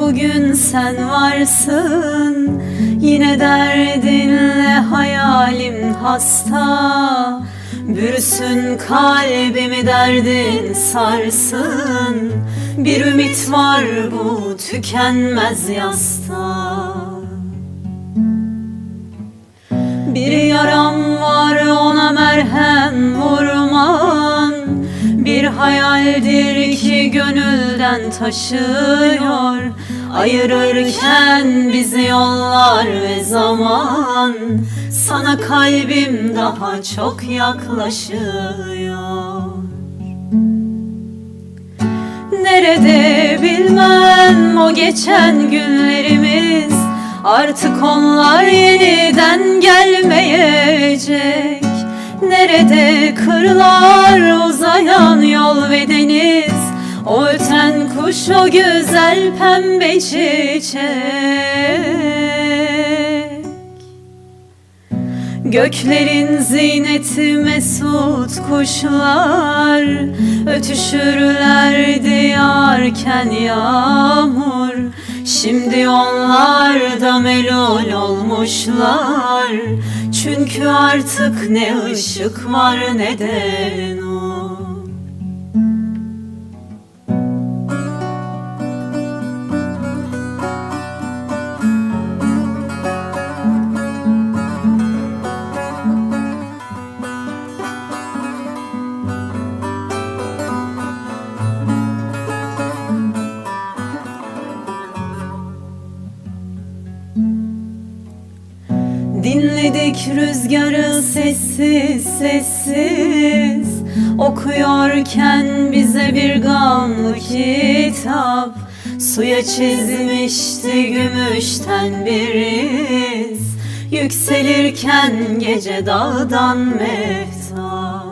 bugün sen varsın. Yine derdinle hayalim hasta. Bürüsün kalbimi derdin sarsın. Bir ümit var bu tükenmez yasta. Bir yaram var ona merhem Bir hayaldir ki gönülden taşıyor. Ayırırken bizi yollar ve zaman. Sana kalbim daha çok yaklaşıyor. Nerede bilmem o geçen günlerimiz. Artık onlar yeniden gelmeyecek Nerede kırlar uzayan yol ve deniz? O öten kuş o güzel pembe çiçek. Göklerin ziyneti mesut kuşlar Ötüşürlerdi yağarken yağmur. Şimdi onlar da melul olmuşlar Çünkü artık ne ışık var ne de nur Dinledik rüzgarı sessiz sessiz. Okuyorken bize bir gamlı kitap. Suya çizmişti gümüşten bir iz. Yükselirken gece dağdan mehtap.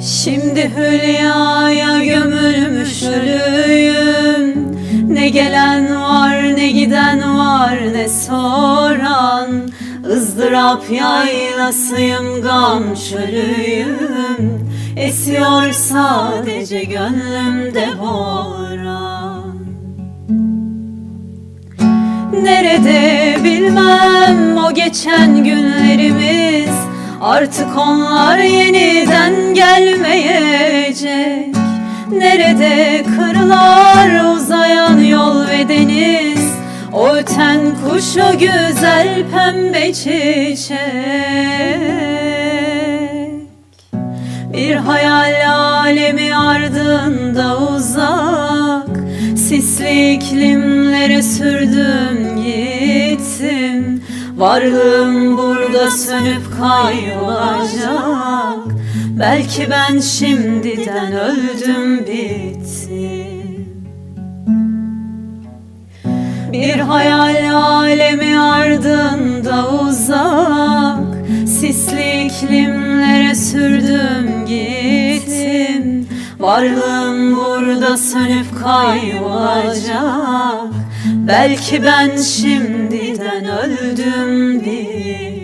Şimdi hülyaya gömülmüş ölüyüm. Ne gelen var soran ızdırap yaylasıyım gam çölüyüm. Esiyor sadece gönlümde boran. Nerede bilmem o geçen günlerimiz. Artık onlar yeniden gelmeyecek. Nerede kırlar uzayan yol ve deniz O öten kuş o güzel pembe çiçek. Bir hayal alemi ardında uzak Sisli iklimlere sürdüm gittim. Varlığım burada sönüp kaybolacak. Belki ben şimdiden öldüm bittim bir hayal alemi ardında uzak Sisli iklimlere sürdüm gittim. Varlığım burada sönüp kaybolacak. Belki ben şimdiden öldüm bir